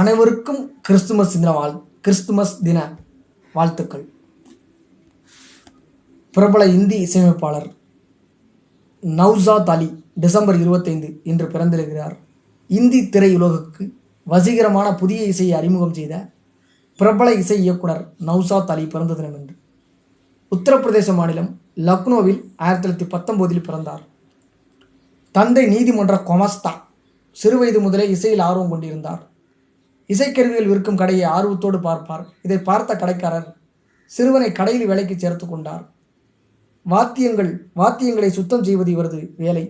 அனைவருக்கும் கிறிஸ்துமஸ் தின வாழ் கிறிஸ்துமஸ் தின வாழ்த்துக்கள். பிரபல இந்தி இசையமைப்பாளர் நவ்சாத் அலி டிசம்பர் இருபத்தைந்து இன்று பிறந்திருக்கிறார். இந்தி திரையுலகுக்கு வசீகரமான புதிய இசையை அறிமுகம் செய்த பிரபல இசை இயக்குனர் நவ்சாத் அலி பிறந்த தினம் என்று உத்தரப்பிரதேச மாநிலம் லக்னோவில் ஆயிரத்தி தொள்ளாயிரத்தி பத்தொம்போதில் பிறந்தார். தந்தை நீதிமன்ற கொமஸ்தா சிறுவயது முதலே இசையில் ஆர்வம் கொண்டிருந்தார். இசைக்கருவிகள் விற்கும் கடையை ஆர்வத்தோடு பார்ப்பார். இதை பார்த்த கடைக்காரர் சிறுவனை கடையில் வேலைக்கு சேர்த்து கொண்டார். வாத்தியங்கள் வாத்தியங்களை சுத்தம் செய்வது இவரது வேலை.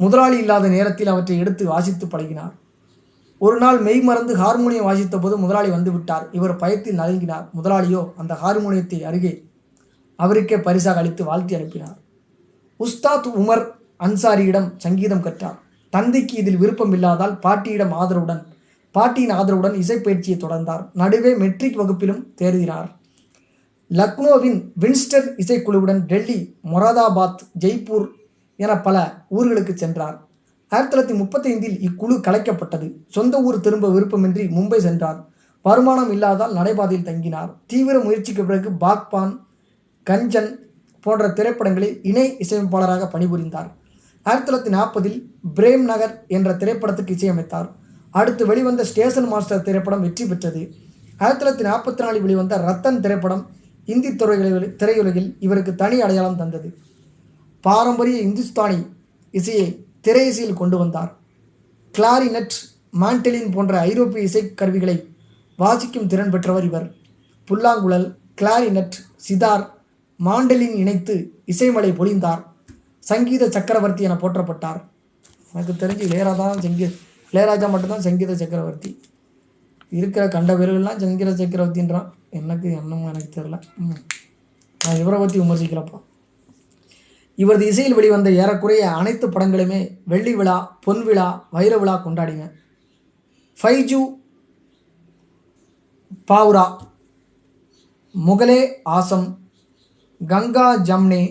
முதலாளி இல்லாத நேரத்தில் அவற்றை எடுத்து வாசித்து பழகினார். ஒரு நாள் மெய் மறந்து ஹார்மோனியம் வாசித்த போது முதலாளி வந்து விட்டார். இவர் பயத்தில் நடுங்கினார் முதலாளியோ அந்த ஹார்மோனியத்தை அருகே அவருக்கே பரிசாக அளித்து வாழ்த்தி அனுப்பினார். உஸ்தாத் உமர் அன்சாரியிடம் சங்கீதம் கற்றார். தந்தைக்கு இதில் விருப்பம் இல்லாதால் பாட்டியிடம் ஆதரவுடன் பாட்டியின் ஆதரவுடன் இசைப்பயிற்சியை தொடர்ந்தார். நடுவே மெட்ரிக் வகுப்பிலும் தேர்கிறார். லக்னோவின் வின்ஸ்டர் இசைக்குழுவுடன் டெல்லி மொராதாபாத் ஜெய்ப்பூர் என பல ஊர்களுக்கு சென்றார். ஆயிரத்தி தொள்ளாயிரத்தி முப்பத்தைந்தில் இக்குழு கலைக்கப்பட்டது. சொந்த ஊர் திரும்ப விருப்பமின்றி மும்பை சென்றார். வருமானம் இல்லாதால் நடைபாதையில் தங்கினார். தீவிர முயற்சிக்கு பிறகு பாக்பான் கஞ்சன் போன்ற திரைப்படங்களில் இணை இசையமைப்பாளராக பணிபுரிந்தார். ஆயிரத்தி தொள்ளாயிரத்தி நாற்பதில் பிரேம் நகர் என்ற திரைப்படத்துக்கு இசையமைத்தார். அடுத்து வெளிவந்த ஸ்டேஷன் மாஸ்டர் திரைப்படம் வெற்றி பெற்றது. ஆயிரத்தி தொள்ளாயிரத்தி நாற்பத்தி நாலில் வெளிவந்த ரத்தன் திரைப்படம் இந்தி துறைகளில் திரையுலகில் இவருக்கு தனி அடையாளம் தந்தது. பாரம்பரிய இந்துஸ்தானி இசையை திரை இசையில் கொண்டு வந்தார். கிளாரினட் மாண்டலின் போன்ற ஐரோப்பிய இசைக்கருவிகளை வாசிக்கும் திறன் பெற்றவர் இவர். புல்லாங்குழல் கிளாரினட் சிதார் மாண்டலின் இணைத்து இசைமலை பொழிந்தார். சங்கீத சக்கரவர்த்தி என போற்றப்பட்டார். எனக்கு தெரிஞ்சு இளையராஜா சங்கீத இளையராஜா மட்டும்தான் சங்கீத சக்கரவர்த்தி. இருக்கிற கண்ட பேர்கள்லாம் சங்கீத சக்கரவர்த்தின்றான். எனக்கு என்னமோ எனக்கு தெரில நான் இவரை பற்றி விமர்சிக்கிறப்போ இவரது இசையில் வெளிவந்த ஏறக்குறைய அனைத்து படங்களுமே வெள்ளி விழா பொன் விழா வைர விழா கொண்டாடிங்க ஃபைஜு பாவுரா முகலே ஆசம் கங்கா ஜம்னே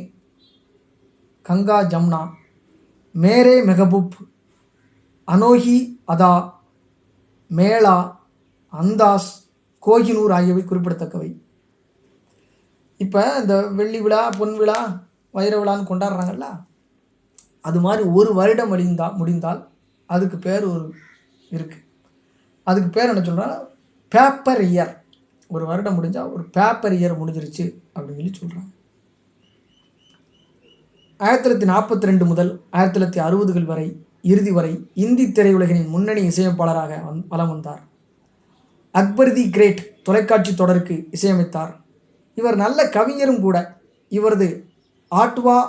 கங்கா ஜம்னா மேரே மெஹபூப் அனோஹி அதா மேளா அந்தாஸ் கோஹினூர் ஆகியவை குறிப்பிடத்தக்கவை. இப்போ இந்த வெள்ளி விழா பொன் விழா வைர விழான்னு கொண்டாடுறாங்கல்ல அது மாதிரி ஒரு வருடம் முடிந்தா முடிந்தால் அதுக்கு பேர் ஒரு இருக்குது அதுக்கு பேர் என்ன சொல்கிறா பேப்பர் இயர். ஒரு வருடம் முடிஞ்சால் ஒரு பேப்பர் இயர் முடிஞ்சிருச்சு அப்படின்னு சொல்லி சொல்கிறாங்க ஆயிரத்தி தொள்ளாயிரத்தி நாற்பத்தி ரெண்டு முதல் ஆயிரத்தி தொள்ளாயிரத்தி அறுபதுகள் வரை இறுதி வரை இந்தி திரையுலகின் முன்னணி இசையமைப்பாளராக வந் வலம் வந்தார். அக்பர் தி கிரேட் தொலைக்காட்சி தொடருக்கு இசையமைத்தார். இவர் நல்ல கவிஞரும் கூட. இவரது ஆட்வா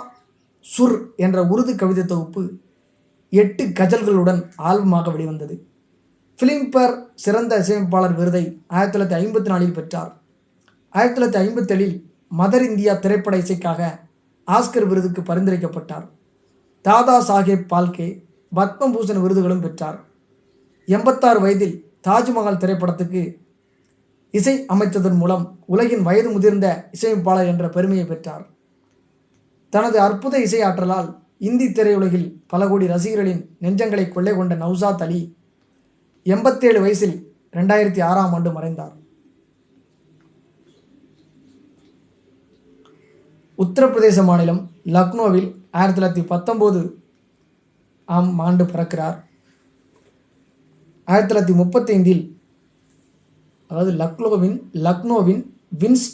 சுர் என்ற உருது கவிதை தொகுப்பு எட்டு கஜல்களுடன் ஆல்பமாக வெளிவந்தது. ஃபிலிம்பேர் சிறந்த இசையமைப்பாளர் விருதை ஆயிரத்தி தொள்ளாயிரத்தி ஐம்பத்தி நாலில் பெற்றார். ஆயிரத்தி தொள்ளாயிரத்தி ஐம்பத்தேழில் மதர் இந்தியா திரைப்பட இசைக்காக ஆஸ்கர் விருதுக்கு பரிந்துரைக்கப்பட்டார். தாதா சாஹேப் பால்கே பத்மபூஷன் விருதுகளும் பெற்றார். எண்பத்தாறு வயதில் தாஜ்மஹால் திரைப்படத்துக்கு இசை அமைத்ததன் மூலம் உலகின் வயது முதிர்ந்த இசையமைப்பாளர் என்ற பெருமையை பெற்றார். தனது அற்புத இசை ஆற்றலால் இந்தி திரையுலகில் பல கோடி ரசிகர்களின் நெஞ்சங்களை கொள்ளை கொண்ட நவ்சாத் அலி எண்பத்தேழு வயசில் ரெண்டாயிரத்தி ஆறாம் ஆண்டு மறைந்தார். உத்தரப்பிரதேச மாநிலம் லக்னோவில் ஆயிரத்தி தொள்ளாயிரத்தி பத்தொம்போது ஆம் ஆண்டு பிறக்கிறார். ஆயிரத்தி தொள்ளாயிரத்தி முப்பத்தைந்தில் அதாவது லக்னோவின் லக்னோவின் வின்ஸ்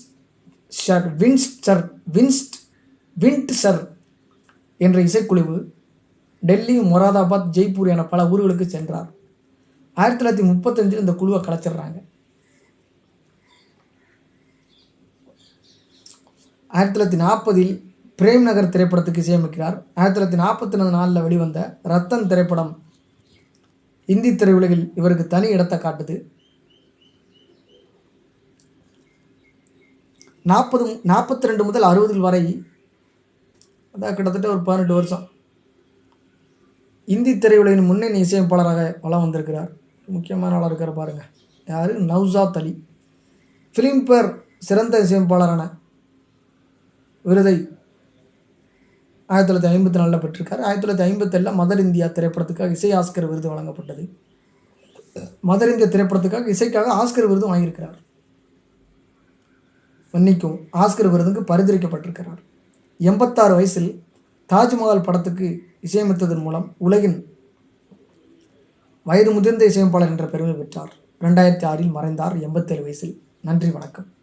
ஷர் வின்ஸ்டர் வின்ஸ்ட் வின்ட்சர் என்ற இசைக்குழுவு டெல்லி மொராதாபாத் ஜெய்ப்பூர் என பல ஊர்களுக்கு சென்றார். ஆயிரத்தி தொள்ளாயிரத்தி முப்பத்தஞ்சில் இந்த குழுவை கலைச்சிடுறாங்க. ஆயிரத்தி தொள்ளாயிரத்தி நாற்பதில் பிரேம் நகர் திரைப்படத்துக்கு இசையமைக்கிறார். ஆயிரத்தி தொள்ளாயிரத்தி நாற்பத்தி நாலில் வெளிவந்த ரத்தன் திரைப்படம் இந்தி திரையுலகில் இவருக்கு தனி இடத்தை காட்டுது. நாற்பது நாற்பத்தி ரெண்டு முதல் அறுபதுகள் வரை அதான் கிட்டத்தட்ட ஒரு பதினெட்டு வருஷம். இந்தி திரையுலகின் முன்னணி இசையமைப்பாளராக வலம் வந்திருக்கிறார். முக்கியமான ஆளாக இருக்கிற பாருங்கள் யார்? நவ்சாத் அலி. ஃபிலிம்பேர் சிறந்த இசையமைப்பாளரான விருதை ஆயிரத்தி தொள்ளாயிரத்தி ஐம்பத்தி நாலில் பெற்றிருக்கார் ஆயிரத்தி தொள்ளாயிரத்தி ஐம்பத்தேழில் மதர் இந்தியா திரைப்படத்துக்காக இசை ஆஸ்கர் விருது வழங்கப்பட்டது. மதர் இந்தியா திரைப்படத்துக்காக இசைக்காக ஆஸ்கர் விருதும் வாங்கியிருக்கிறார். மன்னிக்கும் ஆஸ்கர் விருதுக்கு பரிந்துரைக்கப்பட்டிருக்கிறார். எண்பத்தாறு வயசில் தாஜ்மஹால் படத்துக்கு இசையமைத்ததன் மூலம் உலகின் வயது முதிர்ந்த இசையமைப்பாளர் என்ற பெருமை பெற்றார். ரெண்டாயிரத்தி ஆறில் மறைந்தார். எண்பத்தேழு வயசில். நன்றி வணக்கம்.